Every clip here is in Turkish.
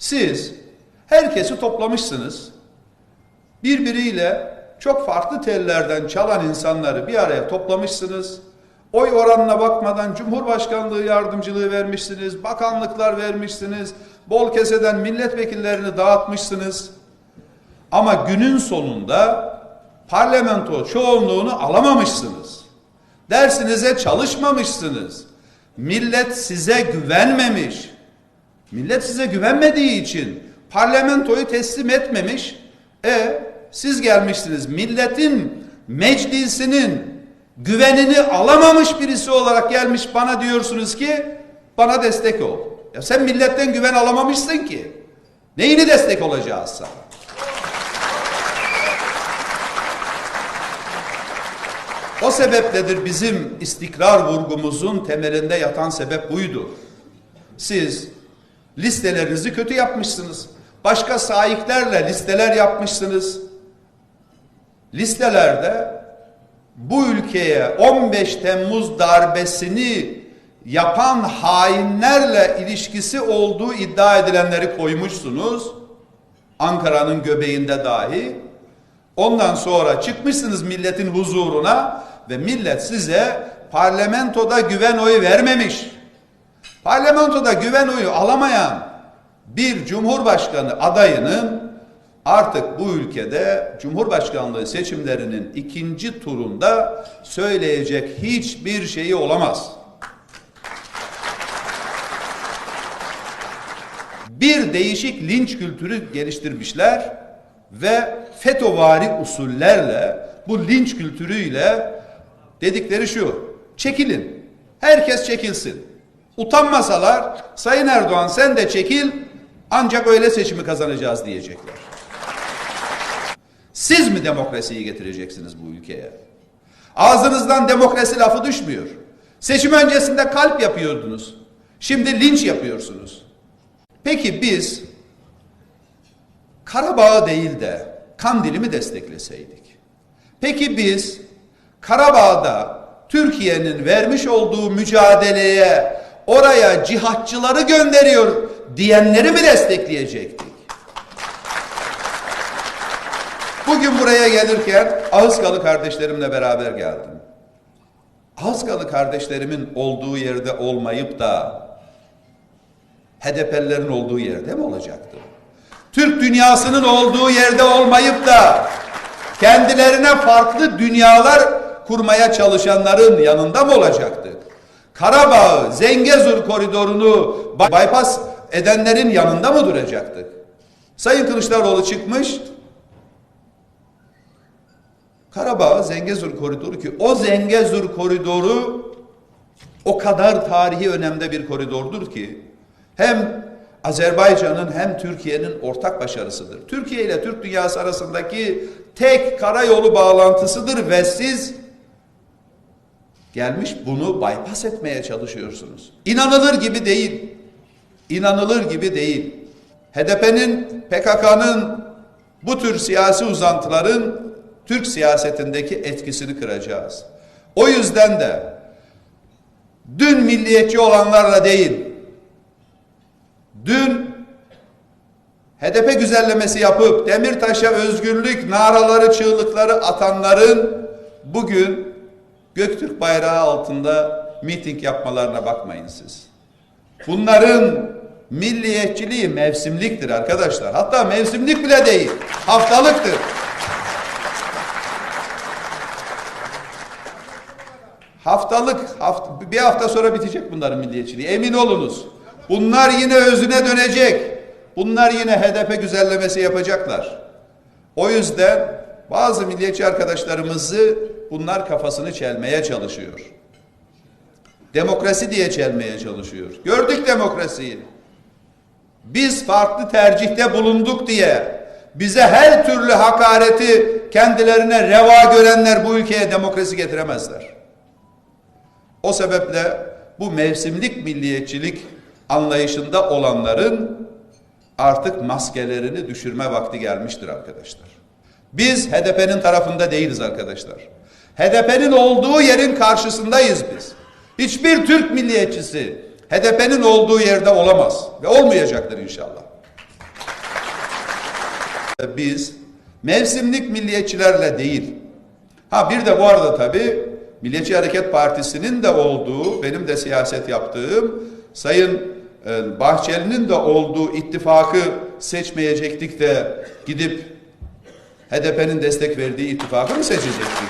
Siz herkesi toplamışsınız. Birbiriyle çok farklı tellerden çalan insanları bir araya toplamışsınız. Oy oranına bakmadan Cumhurbaşkanlığı yardımcılığı vermişsiniz, bakanlıklar vermişsiniz, bol keseden milletvekillerini dağıtmışsınız. Ama günün sonunda parlamento çoğunluğunu alamamışsınız. Dersinize çalışmamışsınız. Millet size güvenmemiş. Millet size güvenmediği için parlamentoyu teslim etmemiş. E siz gelmişsiniz milletin meclisinin güvenini alamamış birisi olarak gelmiş bana diyorsunuz ki bana destek ol. Ya sen milletten güven alamamışsın ki. Neyini destek olacağız sana? O sebepledir bizim istikrar vurgumuzun temelinde yatan sebep buydu. Siz listelerinizi kötü yapmışsınız. Başka sahiplerle listeler yapmışsınız. Listelerde bu ülkeye 15 Temmuz darbesini yapan hainlerle ilişkisi olduğu iddia edilenleri koymuşsunuz. Ankara'nın göbeğinde dahi. Ondan sonra çıkmışsınız milletin huzuruna ve millet size parlamentoda güven oyu vermemiş. Parlamentoda güven oyu alamayan bir cumhurbaşkanı adayının artık bu ülkede cumhurbaşkanlığı seçimlerinin ikinci turunda söyleyecek hiçbir şeyi olamaz. Bir değişik linç kültürü geliştirmişler ve FETÖ'vari usullerle bu linç kültürüyle dedikleri şu. Çekilin. Herkes çekilsin. Utanmasalar Sayın Erdoğan sen de çekil ancak öyle seçimi kazanacağız diyecekler. Siz mi demokrasiyi getireceksiniz bu ülkeye? Ağzınızdan demokrasi lafı düşmüyor. Seçim öncesinde kalp yapıyordunuz. Şimdi linç yapıyorsunuz. Peki biz Karabağ'ı değil de Kandil'i destekleseydik? Peki biz Karabağ'da Türkiye'nin vermiş olduğu mücadeleye oraya cihatçıları gönderiyor diyenleri mi destekleyecektik? Bugün buraya gelirken Ağızkalı kardeşlerimle beraber geldim. Ağızkalı kardeşlerimin olduğu yerde olmayıp da HDP'lilerin olduğu yerde mi olacaktı? Türk dünyasının olduğu yerde olmayıp da kendilerine farklı dünyalar kurmaya çalışanların yanında mı olacaktık? Karabağ'ı, Zengezur koridorunu bypass edenlerin yanında mı duracaktık? Sayın Kılıçdaroğlu çıkmış, Karabağ, Zengezur koridoru ki o Zengezur koridoru o kadar tarihi önemde bir koridordur ki hem Azerbaycan'ın hem Türkiye'nin ortak başarısıdır. Türkiye ile Türk dünyası arasındaki tek karayolu bağlantısıdır ve siz gelmiş bunu bypass etmeye çalışıyorsunuz. İnanılır gibi değil. İnanılır gibi değil. HDP'nin, PKK'nın bu tür siyasi uzantıların Türk siyasetindeki etkisini kıracağız. O yüzden de dün milliyetçi olanlarla değil, dün HDP güzellemesi yapıp Demirtaş'a özgürlük naraları, çığlıkları atanların bugün Göktürk bayrağı altında miting yapmalarına bakmayın siz. Bunların milliyetçiliği mevsimliktir arkadaşlar. Hatta mevsimlik bile değil, haftalıktır. Haftalık, haft bir hafta sonra bitecek bunların milliyetçiliği. Emin olunuz. Bunlar yine özüne dönecek. Bunlar yine HDP güzellemesi yapacaklar. O yüzden bazı milliyetçi arkadaşlarımızı bunlar kafasını çelmeye çalışıyor. Demokrasi diye çelmeye çalışıyor. Gördük demokrasiyi. Biz farklı tercihte bulunduk diye bize her türlü hakareti kendilerine reva görenler bu ülkeye demokrasi getiremezler. O sebeple bu mevsimlik milliyetçilik anlayışında olanların artık maskelerini düşürme vakti gelmiştir arkadaşlar. Biz HDP'nin tarafında değiliz arkadaşlar. HDP'nin olduğu yerin karşısındayız biz. Hiçbir Türk milliyetçisi HDP'nin olduğu yerde olamaz ve olmayacaktır inşallah. biz mevsimlik milliyetçilerle değil. Ha bir de bu arada tabii Milliyetçi Hareket Partisi'nin de olduğu, benim de siyaset yaptığım, Sayın e, Bahçeli'nin de olduğu ittifakı seçmeyecektik de gidip HDP'nin destek verdiği ittifakı mı seçecektik?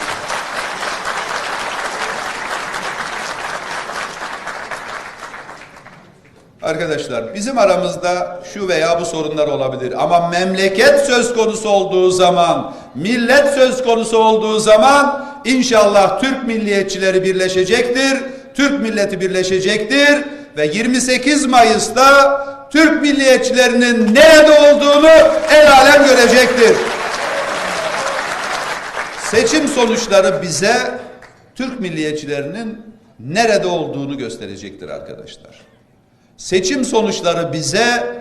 Arkadaşlar bizim aramızda şu veya bu sorunlar olabilir ama memleket söz konusu olduğu zaman, millet söz konusu olduğu zaman inşallah Türk milliyetçileri birleşecektir, Türk milleti birleşecektir ve 28 Mayıs'ta Türk milliyetçilerinin nerede olduğunu el alem görecektir. Seçim sonuçları bize Türk milliyetçilerinin nerede olduğunu gösterecektir arkadaşlar. Seçim sonuçları bize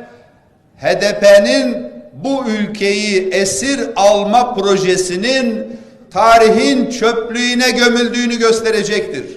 HDP'nin bu ülkeyi esir alma projesinin tarihin çöplüğüne gömüldüğünü gösterecektir.